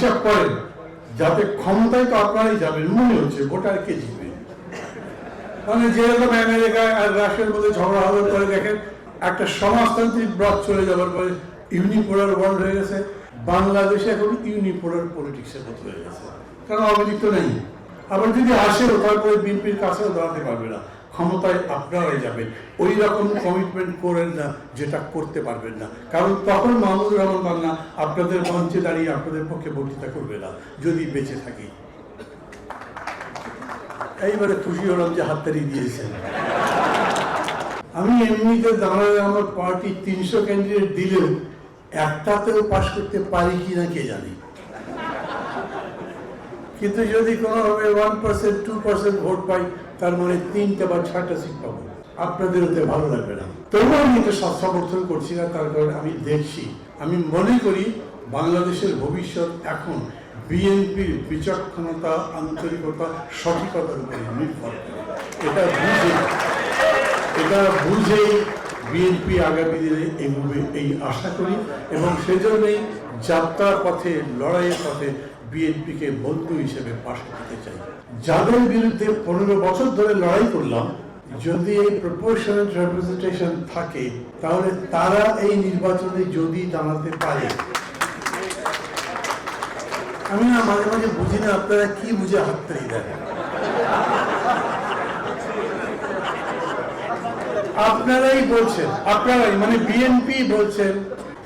হিসাব করেন যাতে ক্ষমতায় তো আপনারাই যাবেন, মনে হচ্ছে ভোটার কে জিতবে? মানে যেরকম আমেরিকা আর রাশিয়ার মধ্যে ঝগড়া হওয়ার পরে দেখেন, একটা সমাজতান্ত্রিক ব্লক চলে যাওয়ার পরে ইউনিপোলার ওয়ার্ল্ড হয়ে গেছে। বাংলাদেশে এখন ইউনিপোলার পলিটিক্সের মতো হয়ে গেছে। কারণ আওয়ামী তো নেই। আবার যদি আসেও, তারপরে বিএনপির কাছেও দাঁড়াতে পারবে না। ক্ষমতায় আপনারাই যাবেন। ওই রকম কমিটমেন্ট করেন না, যেটা করতে পারবেন না। কারণ তখন মাহমুদুর রহমান বাংলা আপনাদের মঞ্চে দাঁড়িয়ে আপনাদের পক্ষে বক্তৃতা করবে না, যদি বেঁচে থাকি। এইবারে খুশি হলাম যে হাততালি দিয়েছেন। আমি এমনিতে দাঁড়ালে আমার পার্টি তিনশো ক্যান্ডিডেট দিলেও একটাতেও পাশ করতে পারি কি না কে জানি? কিন্তু যদি কোনোভাবে one percent two percent vote পাই, তার মানে তিনটা বা ছয়টা সিট পাবো। আপনাদের ওতে ভালো লাগবে না। তবুও আমি এটা সব সমর্থন করছি না, তার কারণে আমি দেখছি। আমি মনে করি বাংলাদেশের ভবিষ্যৎ এখন বিএনপির বিচক্ষণতা, আন্তরিকতা, সঠিকতার উপরে নির্ভর এটা বুঝে, এটা বুঝেই বিএনপি আগামী দিনে এগোবে এই আশা করি। এবং সেজন্যই যাত্রার পথে, লড়াইয়ের পথে বিএনপিকে বন্ধু হিসেবে পাশে পেতে চাই। যাদের বিরুদ্ধে পনেরো বছর ধরে লড়াই করলাম, যদি এই প্রপোর্শনাল রিপ্রেজেন্টেশন থাকে, তাহলে তারা এই নির্বাচনে যদি দাঁড়াতে পারে। আমি না মাঝে মাঝে বুঝি না আপনারা কি বুঝে হাততালি দেন। আপনারাই বলছেন, আপনারাই মানে বিএনপি বলছেন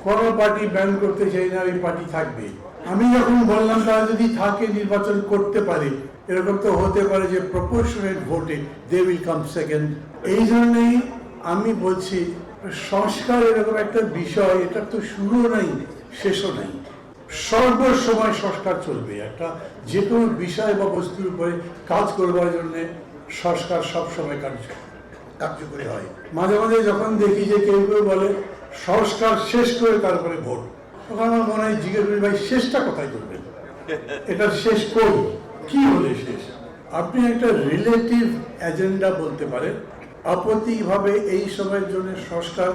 কোন পার্টি ব্যান করতে চাই না ওই পার্টি থাকবে আমি যখন বললাম, তারা যদি থাকে, নির্বাচন করতে পারে, এরকম তো হতে পারে যে প্রপোর্শনেট ভোটে দে উইল কাম সেকেন্ড এই জন্যই আমি বলছি, সংস্কার এরকম একটা বিষয়, এটা তো শুরুও নাই, শেষও নাই। সর্বসময় সংস্কার চলবে। একটা যে কোনো বিষয় বা বস্তুর উপরে কাজ করবার জন্য সংস্কার সবসময় কার্য, কার্যকরী হয়। মাঝে মাঝে যখন দেখি যে কেউ কেউ বলে সংস্কার শেষ করে তারপরে ভোট। তখন আমার মনে হয় জিজ্ঞেস করি, ভাই, শেষটা কোথায় করবেন? এটা শেষ করি কি হলে শেষ? আপনি একটা রিলেটিভ এজেন্ডা বলতে পারেন। আপত্তিভাবে এই সময়ের জন্য সংস্কার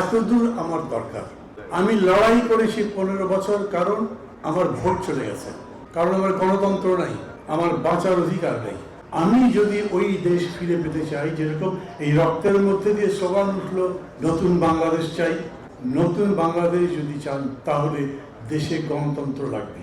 এতদূর আমার দরকার। আমি লড়াই করেছি পনেরো বছর, কারণ আমার ভোট চলে গেছে। কারণ আমার গণতন্ত্র নাই, আমার বাঁচার অধিকার নেই। আমি যদি ওই দেশ ফিরে পেতে চাই, যেরকম এই রক্তের মধ্যে দিয়ে স্লোগান উঠল, নতুন বাংলাদেশ চাই। নতুন বাংলাদেশ যদি চান, তাহলে দেশে গণতন্ত্র লাগবে।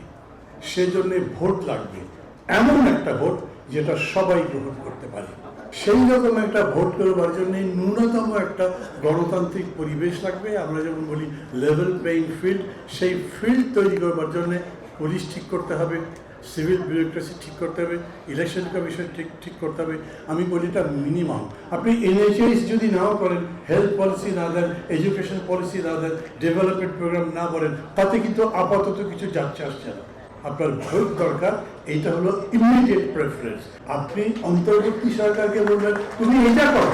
সেজন্য ভোট লাগবে। এমন একটা ভোট যেটা সবাই গ্রহণ করতে পারে। সেই রকম একটা ভোট করবার জন্য ন্যূনতম একটা গণতান্ত্রিক পরিবেশ লাগবে। আমরা যেমন বলি লেভেল প্লেইং ফিল্ড সেই ফিল্ড তৈরি করবার জন্য পুলিশ ঠিক করতে হবে। সিভিল বিউরোক্রেসি ঠিক করতে হবে, ইলেকশন কমিশন ঠিক ঠিক করতে হবে, আমি বলি এটা মিনিমাম আপনি এনএইচএস যদি নাও করেন হেলথ পলিসি না দেন এডুকেশন পলিসি না দেন ডেভেলপমেন্ট প্রোগ্রাম না বলেন, তাতে কিন্তু আপাতত কিছু যাচ্ছে আসছে না। আপনার ভোট দরকার, এইটা হলো ইমিডিয়েট প্রেফারেন্স আপনি অন্তর্বর্তী সরকারকে বলবেন, তুমি এটা করো।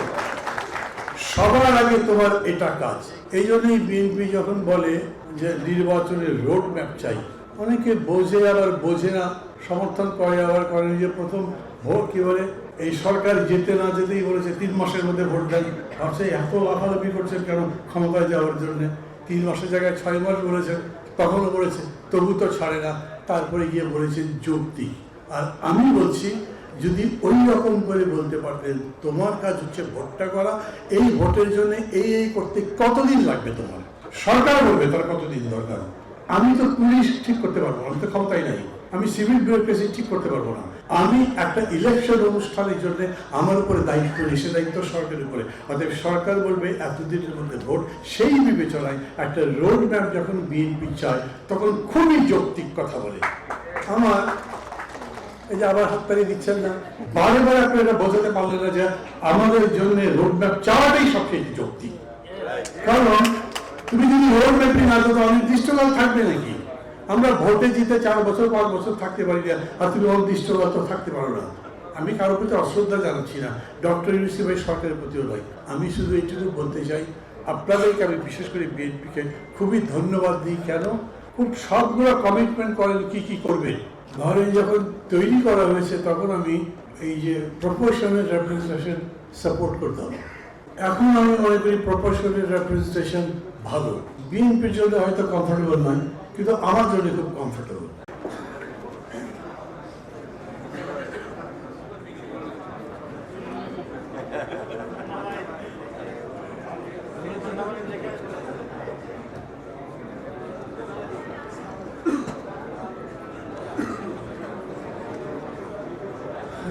সবার আগে তোমার এটা কাজ। এই জন্যই বিএনপি যখন বলে যে নির্বাচনের রোড ম্যাপ চাই অনেকে বোঝে আবার বোঝে না, সমর্থন করে আবার করে যে প্রথম ভোট কি বলে? এই সরকার যেতে না যেতেই বলেছে, তিন মাসের মধ্যে ভোট দেন ভাবছে এত লাফালাফি করছেন কেন ক্ষমতায় যাওয়ার জন্য? তিন মাসের জায়গায় ছয় মাস বলেছেন, তখনও বলেছে, তবু তো ছাড়ে না। তারপরে গিয়ে বলেছেন যুক্তি। আর আমি বলছি, যদি ওই রকম করে বলতে পারতেন, তোমার কাজ হচ্ছে ভোটটা করা, এই ভোটের জন্য এই এই করতে কতদিন লাগবে তোমার? সরকার বলবে, তার কতদিন দরকার? আমি তো পুলিশ ঠিক করতে পারব আমি তো ক্ষমতাই নাই। আমি সিভিল বিউরোক্রেসি ঠিক করতে পারব না। আমি একটা ইলেকশন অনুষ্ঠানের জন্য আমার উপরে দায়িত্ব নিষে দায়িত্ব সরকারের উপরে। অতএব সরকার বলবে, এতদিনের মধ্যে ভোট। সেই বিবেচনায় একটা রোড ম্যাপ যখন বিএনপি চায়, তখন খুবই যৌক্তিক কথা বলে। আমার এই যে আবার হাততালি দিচ্ছেন না। বারে বারে আপনি এটা বোঝাতে পারলেন না যে আমাদের জন্য রোড ম্যাপ চাওয়াটাই সবচেয়ে যৌক্তিক। কারণ তুমি যদি রোড ম্যাপই না তো অনির্দিষ্টকাল থাকবে নাকি? আমরা ভোটে জিতে চার বছর, পাঁচ বছর থাকতে পারি না, আর তুমি অনির্দিষ্টকাল তো থাকতে পারো না। আমি কারোর প্রতি অশ্রদ্ধা জানাচ্ছি না। ডক্টর ইউনিসি ভাই সরকারের প্রতিও নয়। আমি শুধু এইটুকু বলতে চাই, আপনাদেরকে আমি বিশেষ করে বিএনপিকে খুবই ধন্যবাদ দিই। কেন? খুব সবগুলো কমিটমেন্ট করেন, কি কি করবেন? ধরেন যখন তৈরি করা হয়েছে, তখন আমি এই যে প্রপোর্শনাল রেপ্রেজেন্টেশন সাপোর্ট করতাম এখন আমি মনে করি প্রপোর্শনের রেপ্রেজেন্টেশন ভালো। বিএনপির জন্য হয়তো কমফোর্টেবল নয়, কিন্তু আমার জন্য খুব কমফোর্টেবল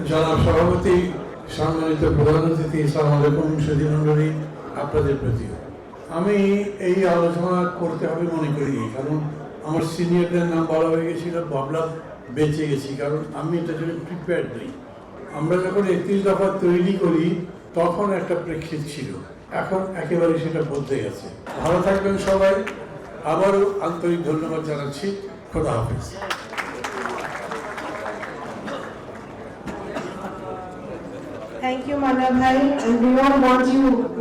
জনাব সভাপতি সম্মানিত প্রধান অতিথি সালাম আলাইকুম সুধী মন্ডলী আপনাদের প্রতি আমি এই আলোচনা করতে হবে মনে করি, কারণ আমার সিনিয়রদের নাম বলা হয়ে গেছিল ভাবলাম বেঁচে গেছি, কারণ আমি এটার জন্য প্রিপেয়ার্ড নেই। আমরা যখন একত্রিশ দফা তৈরি করি, তখন একটা প্রেক্ষিত ছিল। এখন একেবারে সেটা বদলে গেছে। ভালো থাকবেন সবাই। আবারও আন্তরিক ধন্যবাদ জানাচ্ছি। খোদা হাফিজ। Thank you, Mana Bhai, and we all want you.